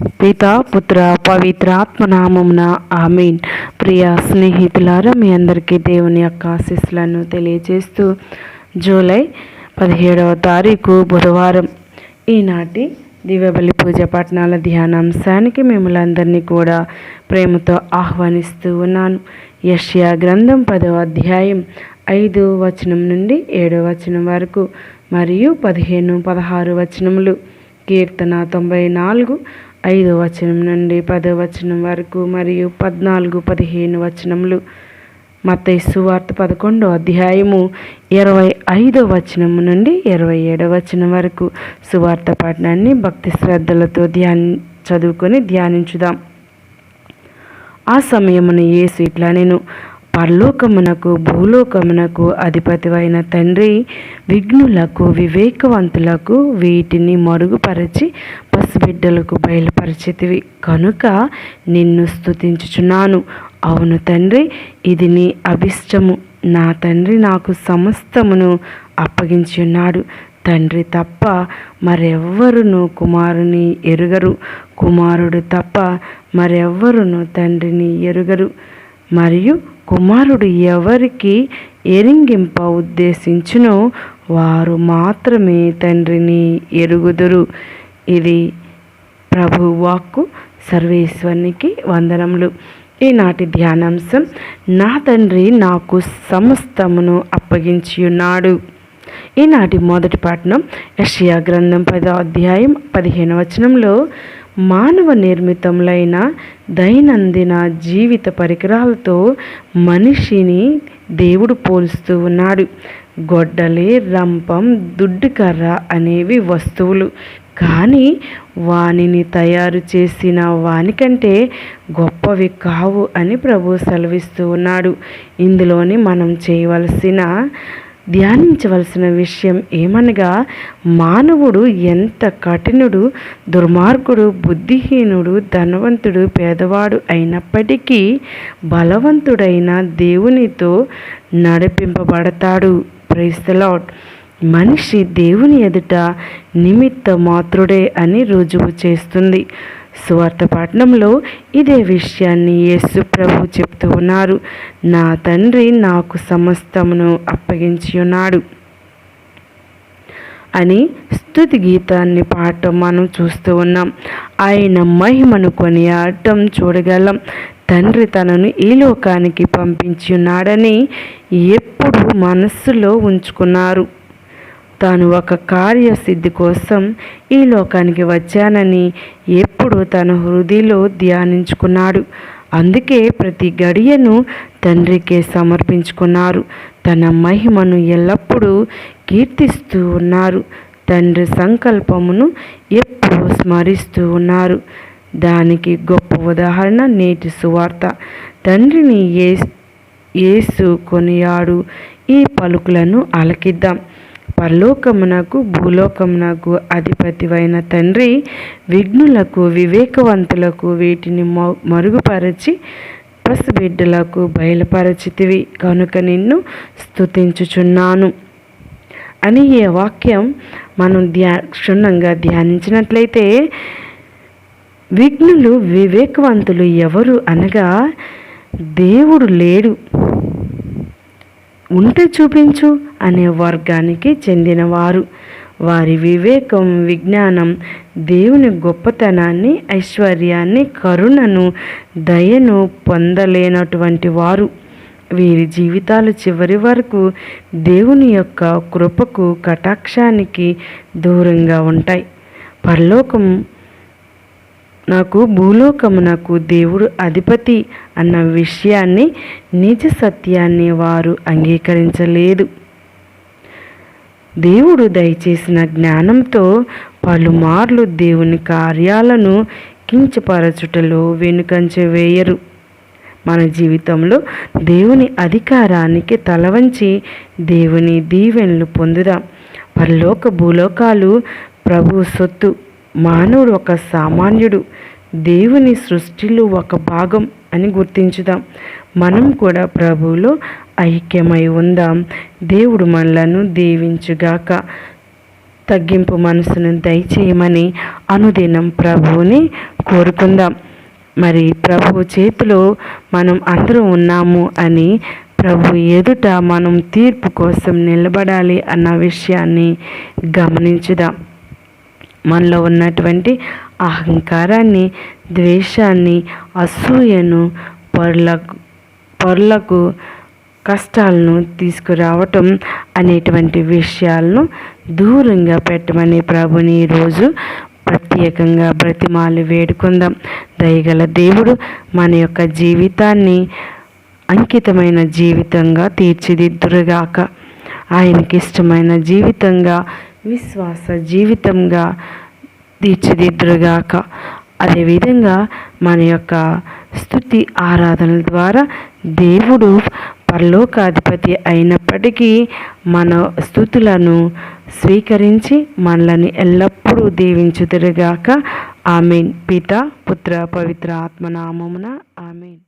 పిత పుత్ర పవిత్రాత్మ నామమున ఆమెన్. ప్రియ స్నేహితులారా మీ అందరికీ దేవుని యొక్క ఆశీస్సులను తెలియజేస్తూ జూలై పదిహేడవ తారీఖు బుధవారం ఈనాటి దివ్యబలి పూజ పట్టణాల ధ్యానాంశానికి మిమ్మల్ని అందరినీ కూడా ప్రేమతో ఆహ్వానిస్తూ ఉన్నాను. యష్యా గ్రంథం పదవ అధ్యాయం ఐదు వచనం నుండి ఏడవ వచనం వరకు మరియు పదిహేను పదహారు వచనములు. కీర్తన తొంభై నాలుగు ఐదో వచనం నుండి పదో వచనం వరకు మరియు పద్నాలుగు పదిహేను వచనములు. మతైసు వార్త పదకొండో అధ్యాయము ఇరవై ఐదో వచనము నుండి ఇరవై ఏడో వచనం వరకు సువార్త పఠనాన్ని భక్తి శ్రద్ధలతో ధ్యాన్ చదువుకొని ధ్యానించుదాం. ఆ సమయమున యేసు ఇట్లా నేను పరలోకమునకు భూలోకమునకు అధిపతివైన తండ్రి విఘ్నులకు వివేకవంతులకు వీటిని మరుగుపరచి పసిబిడ్డలకు బయలుపరిచితివి. కనుక నిన్ను స్తుతించుచున్నాను. అవును తండ్రి ఇది నీ అభిష్టము. నా తండ్రి నాకు సమస్తమును అప్పగించి ఉన్నాడు తండ్రి తప్ప మరెవ్వరును కుమారుని ఎరుగరు. కుమారుడు తప్ప మరెవ్వరును తండ్రిని ఎరుగరు. మరియు కుమారుడు ఎవరికి ఎరింగింప ఉద్దేశించునో వారు మాత్రమే తండ్రిని ఎరుగుదురు. ఇది ప్రభు వాక్కు సర్వేశ్వరునికి వందనములు. ఈనాటి ధ్యానాంశం నా తండ్రి నాకు సమస్తమును అప్పగించి ఉన్నాడు ఈనాటి మొదటి పాఠనం యషియా గ్రంథం పదో అధ్యాయం పదిహేను వచనంలో మానవ నిర్మితములైన దైనందిన జీవిత పరికరాలతో మనిషిని దేవుడు పోలుస్తూ ఉన్నాడు. గొడ్డలి రంపం దుడ్డుకర్ర అనేవి వస్తువులు. కానీ వానిని తయారు చేసిన వానికంటే గొప్పవి కావు అని ప్రభు సెలవిస్తూ ఉన్నాడు. ఇందులోని మనం చేయవలసిన ధ్యానించవలసిన విషయం ఏమనగా మానవుడు ఎంత కఠినుడు దుర్మార్గుడు బుద్ధిహీనుడు ధనవంతుడు పేదవాడు అయినప్పటికీ బలవంతుడైన దేవునితో నడిపింపబడతాడు. ప్రైస్తలాడ్ మనిషి దేవుని ఎదుట నిమిత్త మాత్రుడే అని రుజువు చేస్తుంది. సువార్త పట్టణంలో ఇదే విషయాన్ని యేసు ప్రభు చెప్తూ ఉన్నారు. నా తండ్రి నాకు సమస్తమును అప్పగించి ఉన్నాడు అని స్థుతి గీతాన్ని పాడటం మనం చూస్తూ ఉన్నాం. ఆయన మహిమను కొనియాడటం చూడగలం. తండ్రి తనను ఈ లోకానికి పంపించి ఉన్నాడని ఎప్పుడు మనస్సులో ఉంచుకున్నారు. తాను ఒక కార్యసిద్ధి కోసం ఈ లోకానికి వచ్చానని ఎప్పుడు తన హృదయలో ధ్యానించుకున్నాడు. అందుకే ప్రతి గడియను తండ్రికే సమర్పించుకున్నారు. తన మహిమను ఎల్లప్పుడూ కీర్తిస్తూ ఉన్నారు. తండ్రి సంకల్పమును ఎప్పుడూ స్మరిస్తూ ఉన్నారు. దానికి గొప్ప ఉదాహరణ నేటి సువార్త. తండ్రిని ఏ ఏసు కొనియాడు. ఈ పలుకులను అలకిద్దాం పరలోకమునకు భూలోకమునకు అధిపతివైన తండ్రి విఘ్నులకు వివేకవంతులకు వీటిని మరుగుపరచి పసిబిడ్డలకు బయలుపరచితివి. కనుక నిన్ను స్తుతించుచున్నాను. అని ఈ వాక్యం మనం ధ్యా క్షుణ్ణంగా ధ్యానించినట్లయితే విఘ్నులు వివేకవంతులు ఎవరు అనగా దేవుడు లేడు. ఉంటే చూపించు అనే వర్గానికి చెందినవారు. వారి వివేకం విజ్ఞానం దేవుని గొప్పతనాన్ని ఐశ్వర్యాన్ని కరుణను దయను పొందలేనటువంటి వారు. వీరి జీవితాలు చివరి వరకు దేవుని యొక్క కృపకు కటాక్షానికి దూరంగా ఉంటాయి. పరలోకం నాకు భూలోకమునకు దేవుడు అధిపతి అన్న విషయాన్ని నిజ సత్యాన్ని వారు అంగీకరించలేదు. దేవుడు దయచేసిన జ్ఞానంతో పలుమార్లు దేవుని కార్యాలను కించపరచుటలో వెనుకంచ వేయరు. మన జీవితంలో దేవుని అధికారానికి తలవంచి దేవుని దీవెనలు పొందుదాం. పరలోక భూలోకాలు ప్రభు సొత్తు. మానవుడు ఒక సామాన్యుడు. దేవుని సృష్టిలో ఒక భాగం అని గుర్తించుదాం. మనం కూడా ప్రభువులో ఐక్యమై ఉందాం. దేవుడు మనలను దీవించుగాక. తగ్గింపు మనసును దయచేయమని అనుదినం ప్రభువుని కోరుకుందాం. మరి ప్రభు చేతిలో మనం అందరం ఉన్నాము అని ప్రభు ఎదుట మనం తీర్పు కోసం నిలబడాలి అన్న విషయాన్ని గమనించుదాం. మనలో ఉన్నటువంటి అహంకారాన్ని ద్వేషాన్ని అసూయను పరులకు పరులకు కష్టాలను తీసుకురావటం అనేటువంటి విషయాలను దూరంగా పెట్టమని ప్రభుని ఈరోజు ప్రత్యేకంగా బ్రతిమాలు వేడుకుందాం. దయగల దేవుడు మన యొక్క జీవితాన్ని అంకితమైన జీవితంగా తీర్చిదిద్దురుగాక. ఆయనకి ఇష్టమైన జీవితంగా విశ్వాస జీవితంగా తీర్చిదిద్దురుగాక. అదేవిధంగా మన యొక్క స్థుతి ఆరాధనల ద్వారా దేవుడు పరలోకాధిపతి అయినప్పటికీ మన స్థుతులను స్వీకరించి మనల్ని ఎల్లప్పుడూ దీవించుదురుగాక. ఆమెన్. పిత పుత్ర పవిత్ర ఆత్మనామమున ఆమెన్.